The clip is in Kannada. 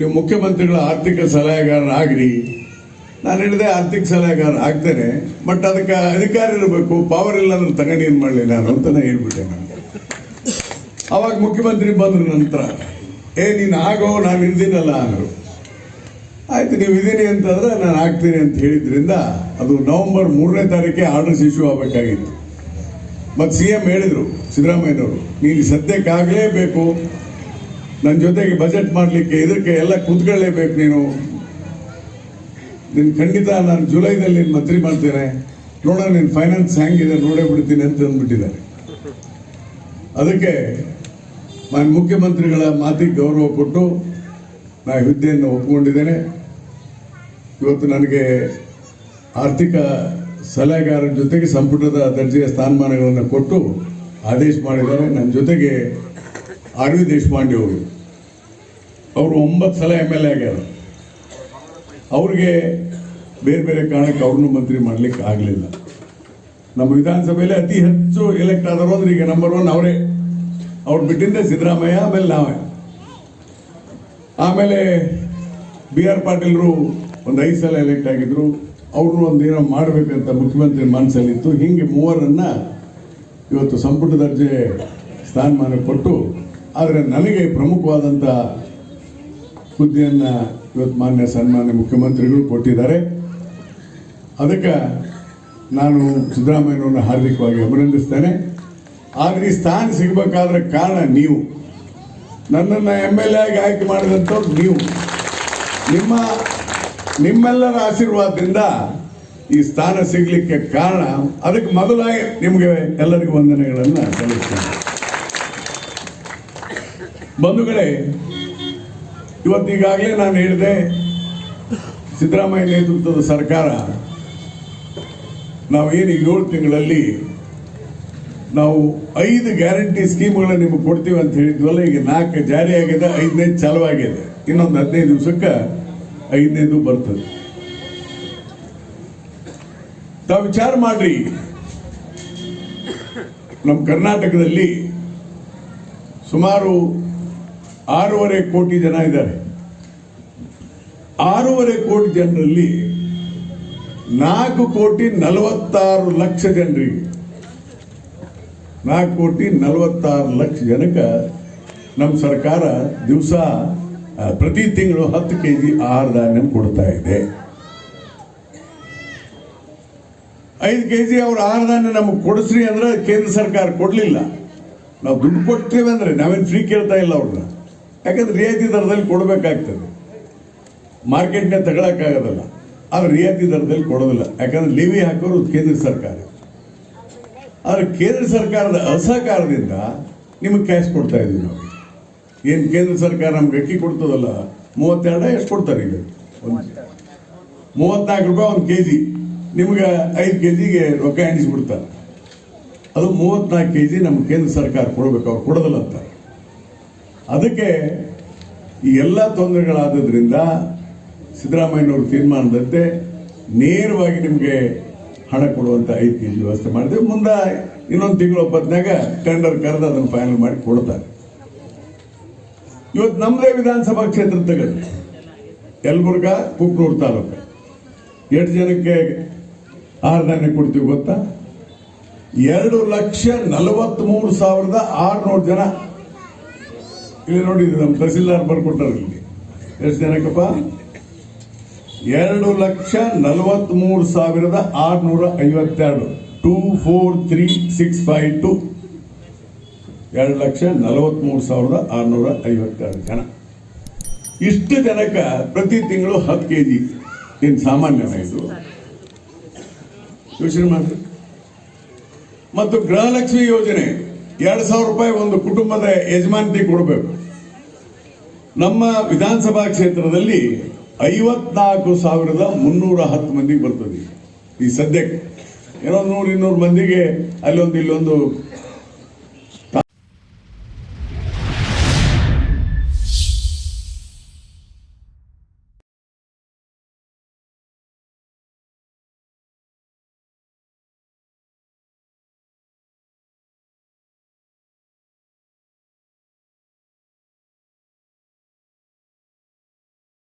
ನೀವು ಮುಖ್ಯಮಂತ್ರಿಗಳ ಆರ್ಥಿಕ ಸಲಹೆಗಾರರಾಗ್ರಿ ನಾನು ಹೇಳಿದೆ ಆರ್ಥಿಕ ಸಲಹೆಗಾರ ಆಗ್ತೇನೆ ಬಟ್ ಅದಕ್ಕೆ ಅಧಿಕಾರ ಇರಬೇಕು ಪವರ್ ಇಲ್ಲ ಅಂದ್ರೆ ತಗೊಂಡು ಏನು ಮಾಡಲಿ ನಾನು ಅಂತಾನೆ ಹೇಳ್ಬಿಟ್ಟೆ ನಾನು. ಅವಾಗ ಮುಖ್ಯಮಂತ್ರಿ ಬಂದ್ರ ನಂತರ, ಏ, ನೀನು ಆಗೋ, ನಾನು ಇರ್ತೀನಲ್ಲ ಅಂದರು. ಆಯ್ತು, ನೀವು ಇದ್ದೀನಿ ಅಂತಂದ್ರೆ ನಾನು ಆಗ್ತೀನಿ ಅಂತ ಹೇಳಿದ್ರಿಂದ ಅದು ನವೆಂಬರ್ ಮೂರನೇ ತಾರೀಕೆ ಆರ್ಡರ್ಸ್ ಇಶ್ಯೂ ಆಗಬೇಕಾಗಿತ್ತು. ಮತ್ತು ಸಿ ಎಂ ಹೇಳಿದರು, ಸಿದ್ದರಾಮಯ್ಯನವರು, ನೀನು ಸದ್ಯಕ್ಕೆ ಆಗಲೇಬೇಕು ನನ್ನ ಜೊತೆಗೆ ಬಜೆಟ್ ಮಾಡಲಿಕ್ಕೆ ಇದಕ್ಕೆ ಎಲ್ಲ ಕೂತ್ಕೊಳ್ಳೇಬೇಕು ನೀನು. ನೀನು ಖಂಡಿತ ನಾನು ಜುಲೈದಲ್ಲಿ ನೀನು ಮಂತ್ರಿ ಮಾಡ್ತೇನೆ. ನೋಡೋಣ ನಿನ್ನ ಫೈನಾನ್ಸ್ ಹೆಂಗಿದೆ, ನೋಡೇ ಬಿಡ್ತೀನಿ ಅಂತ ಅಂದ್ಬಿಟ್ಟಿದ್ದಾರೆ. ಅದಕ್ಕೆ ನಾನು ಮುಖ್ಯಮಂತ್ರಿಗಳ ಮಾತಿಗೆ ಗೌರವ ಕೊಟ್ಟು ನಾ ಹುದ್ದೆಯನ್ನು ಒಪ್ಪಿಕೊಂಡಿದ್ದೇನೆ ಇವತ್ತು ನನಗೆ ಆರ್ಥಿಕ ಸಲಹೆಗಾರರ ಜೊತೆಗೆ ಸಂಪುಟದ ದರ್ಜೆಯ ಸ್ಥಾನಮಾನಗಳನ್ನು ಕೊಟ್ಟು ಆದೇಶ ಮಾಡಿದ್ದಾರೆ. ನನ್ನ ಜೊತೆಗೆ ಆರ್ ವಿ ದೇಶಪಾಂಡೆ ಅವರು. ಅವರು ಒಂಬತ್ತು ಸಲ ಎಂ ಎಲ್ ಎ ಆಗ್ಯಾರ. ಅವ್ರಿಗೆ ಬೇರೆ ಬೇರೆ ಕಾರಣಕ್ಕೆ ಅವ್ರನ್ನೂ ಮಂತ್ರಿ ಮಾಡ್ಲಿಕ್ಕೆ ಆಗಲಿಲ್ಲ. ನಮ್ಮ ವಿಧಾನಸಭೆಯಲ್ಲಿ ಅತಿ ಹೆಚ್ಚು ಎಲೆಕ್ಟ್ ಆದವರು ಅಂದ್ರೆ ಈಗ ನಂಬರ್ ಒನ್ ಅವರೇ. ಅವ್ರು ಬಿಟ್ಟಿದ್ದೆ ಸಿದ್ದರಾಮಯ್ಯ, ಆಮೇಲೆ ನಾವೇ. ಆಮೇಲೆ ಬಿ ಆರ್ ಪಾಟೀಲ್ರು ಒಂದು ಐದು ಸಲ ಎಲೆಕ್ಟ್ ಆಗಿದ್ರು. ಅವ್ರನ್ನೂ ಒಂದು ಏನೋ ಮಾಡಬೇಕಂತ ಮುಖ್ಯಮಂತ್ರಿ ಮನಸ್ಸಲ್ಲಿತ್ತು ಹಿಂಗೆ ಮೂವರನ್ನ ಇವತ್ತು ಸಂಪುಟ ದರ್ಜೆ ಸ್ಥಾನಮಾನ ಕೊಟ್ಟು ಆದರೆ ನನಗೆ ಪ್ರಮುಖವಾದಂಥ ಹುದ್ದೆಯನ್ನು ಇವತ್ತು ಮಾನ್ಯ ಸನ್ಮಾನ್ಯ ಮುಖ್ಯಮಂತ್ರಿಗಳು ಕೊಟ್ಟಿದ್ದಾರೆ. ಅದಕ್ಕೆ ನಾನು ಸಿದ್ದರಾಮಯ್ಯನವ್ರನ್ನ ಹಾರ್ದಿಕವಾಗಿ ಅಭಿನಂದಿಸ್ತೇನೆ. ಆದರೆ ಈ ಸ್ಥಾನ ಸಿಗಬೇಕಾದ್ರೆ ಕಾರಣ ನೀವು. ನನ್ನನ್ನು ಎಂ ಎಲ್ ಎ ಆಗಿ ಆಯ್ಕೆ ಮಾಡಿದಂಥವ್ರು ನೀವು. ನಿಮ್ಮ, ನಿಮ್ಮೆಲ್ಲರ ಆಶೀರ್ವಾದದಿಂದ ಈ ಸ್ಥಾನ ಸಿಗಲಿಕ್ಕೆ ಕಾರಣ. ಅದಕ್ಕೆ ಮೊದಲಾಗಿ ನಿಮಗೆ ಎಲ್ಲರಿಗೂ ವಂದನೆಗಳನ್ನು ಸಲ್ಲಿಸ್ತೇನೆ. ಬಂಧುಗಳೇ, ಇವತ್ತೀಗಾಗಲೇ ನಾನು ಹೇಳಿದೆ, ಸಿದ್ದರಾಮಯ್ಯ ನೇತೃತ್ವದ ಸರ್ಕಾರ, ನಾವು ಏನು ಏಳು ತಿಂಗಳಲ್ಲಿ ನಾವು ಐದು ಗ್ಯಾರಂಟಿ ಸ್ಕೀಮ್ಗಳನ್ನ ನಿಮಗೆ ಕೊಡ್ತೀವಿ ಅಂತ ಹೇಳಿದ್ವಲ್ಲ, ಈಗ ನಾಲ್ಕು ಜಾರಿ ಆಗಿದೆ ಐದನೇದು ಚಾಲು ಆಗಿದೆ ಇನ್ನೊಂದು ಹದಿನೈದು ದಿವಸಕ್ಕೆ ಐದನೇದು ಬರ್ತದೆ. ತಾವು ವಿಚಾರ ಮಾಡ್ರಿ. ನಮ್ಮ ಕರ್ನಾಟಕದಲ್ಲಿ ಸುಮಾರು ಆರೂವರೆ ಕೋಟಿ ಜನ ಇದ್ದಾರೆ. ಆರೂವರೆ ಕೋಟಿ ಜನರಲ್ಲಿ ನಾಲ್ಕು ಕೋಟಿ ನಲವತ್ತಾರು ಲಕ್ಷ ಜನರಿಗೆ, ನಾಲ್ಕು ಕೋಟಿ ನಲವತ್ತಾರು ಲಕ್ಷ ಜನಕ್ಕೆ ನಮ್ಮ ಸರ್ಕಾರ ದಿವಸ ಪ್ರತಿ ತಿಂಗಳು ಹತ್ತು ಕೆ ಜಿ ಆಹಾರ ಧಾನ್ಯ ಕೊಡ್ತಾ ಇದೆ. ಐದು ಕೆ ಜಿ ಅವ್ರ ಆಹಾರ ಧಾನ್ಯ ನಮಗೆ ಕೊಡಿಸ್ರಿ ಅಂದ್ರೆ ಕೇಂದ್ರ ಸರ್ಕಾರ ಕೊಡಲಿಲ್ಲ. ನಾವು ದುಡ್ಡು ಕೊಡ್ತೀವಿ ಅಂದ್ರೆ ನಾವೇನು ಫ್ರೀ ಕೇಳ್ತಾ ಇಲ್ಲ ಅವ್ರನ್ನ. ಯಾಕಂದ್ರೆ ರಿಯಾಯಿತಿ ದರದಲ್ಲಿ ಕೊಡಬೇಕಾಗ್ತದೆ. ಮಾರ್ಕೆಟ್ನೇ ತಗೊಳಕ್ಕಾಗೋದಲ್ಲ. ಆದ್ರೆ ರಿಯಾಯಿತಿ ದರದಲ್ಲಿ ಕೊಡೋದಿಲ್ಲ. ಯಾಕಂದ್ರೆ ಲಿವಿ ಹಾಕೋರು ಕೇಂದ್ರ ಸರ್ಕಾರ. ಆದ್ರೆ ಕೇಂದ್ರ ಸರ್ಕಾರದ ಅಸಹಕಾರದಿಂದ ನಿಮಗೆ ಕ್ಯಾಶ್ ಕೊಡ್ತಾ ಇದ್ದೀವಿ ನಾವು. ಏನು ಕೇಂದ್ರ ಸರ್ಕಾರ ನಮ್ಗೆ ಅಕ್ಕಿ ಕೊಡ್ತದಲ್ಲ, ಮೂವತ್ತೆರಡ ಎಷ್ಟು ಕೊಡ್ತಾರೆ ಈಗ? ಒಂದು ಮೂವತ್ನಾಲ್ಕು ರೂಪಾಯಿ ಒಂದು ಕೆ ಜಿ ನಿಮ್ಗೆ ಐದು ಕೆ ಜಿಗೆ ರೊಕ್ಕ ಎಣಿಸ್ಬಿಡ್ತಾರೆ ಅದು ಮೂವತ್ನಾಲ್ಕು ಕೆ ಜಿ ನಮ್ಮ ಕೇಂದ್ರ ಸರ್ಕಾರ ಕೊಡಬೇಕು. ಅವ್ರು ಕೊಡೋದಿಲ್ಲ ಅಂತಾರೆ ಅದಕ್ಕೆ ಈ ಎಲ್ಲ ತೊಂದರೆಗಳಾದದ್ರಿಂದ ಸಿದ್ದರಾಮಯ್ಯನವರು ತೀರ್ಮಾನದಂತೆ ನೇರವಾಗಿ ನಿಮಗೆ ಹಣ ಕೊಡುವಂತ ಐದು ಕೆ ಜಿ ವ್ಯವಸ್ಥೆ ಮಾಡಿದೆ. ಮುಂದೆ ಇನ್ನೊಂದು ತಿಂಗಳು ಒಪ್ಪತ್ನಾಗ ಟೆಂಡರ್ ಕರೆದು ಅದನ್ನು ಫೈನಲ್ ಮಾಡಿ ಕೊಡ್ತಾರೆ. ಇವತ್ತು ನಮ್ಮದೇ ವಿಧಾನಸಭಾ ಕ್ಷೇತ್ರ ತಗೊಳ್ಳಿ ಯಲಬುರ್ಗ ಕುಕ್ನೂರು ತಾಲೂಕು. ಎಷ್ಟು ಜನಕ್ಕೆ ಆಹಾರ ಧಾನ್ಯ ಕೊಡ್ತೀವಿ ಗೊತ್ತಾ? ಎರಡು ಲಕ್ಷ ನಲವತ್ಮೂರು ಸಾವಿರದ ಆರುನೂರು ಜನ ಇಲ್ಲಿ ನೋಡಿ ನಮ್ಮ ತಹಸೀಲ್ದಾರ್ ಬರ್ಕೊಟ್ಟಾರ ಇಲ್ಲಿ. ಎಷ್ಟು ಜನಕ್ಕಪ್ಪ? ಎರಡು ಲಕ್ಷ ನಲವತ್ಮೂರು ಸಾವಿರದ ಆರುನೂರ ಐವತ್ತೆರಡು. Two four three six five two. ಎರಡು ಲಕ್ಷ ನಲವತ್ತ್ಮೂರು ಸಾವಿರದ ಆರುನೂರ ಐವತ್ತೆರಡು ಜನ. ಇಷ್ಟು ಜನಕ್ಕೆ ಪ್ರತಿ ತಿಂಗಳು ಹತ್ತು ಕೆ ಜಿ ಏನು ಸಾಮಾನ್ಯನ ಇದು. ಯೋಚನೆ ಮಾಡಿ ಮತ್ತು ಗೃಹಲಕ್ಷ್ಮಿ ಯೋಜನೆ. ಎರಡು ಸಾವಿರ ರೂಪಾಯಿ ಒಂದು ಕುಟುಂಬದ ಯಜಮಾನತಿ ಕೊಡಬೇಕು. ನಮ್ಮ ವಿಧಾನಸಭಾ ಕ್ಷೇತ್ರದಲ್ಲಿ ಐವತ್ನಾಲ್ಕು ಸಾವಿರದ ಮುನ್ನೂರ ಹತ್ತು ಮಂದಿಗೆ ಬರ್ತದೆ ಈ ಸದ್ಯಕ್ಕೆ. ಏನೋ ನೂರು ಇನ್ನೂರು ಮಂದಿಗೆ ಅಲ್ಲೊಂದು ಇಲ್ಲೊಂದು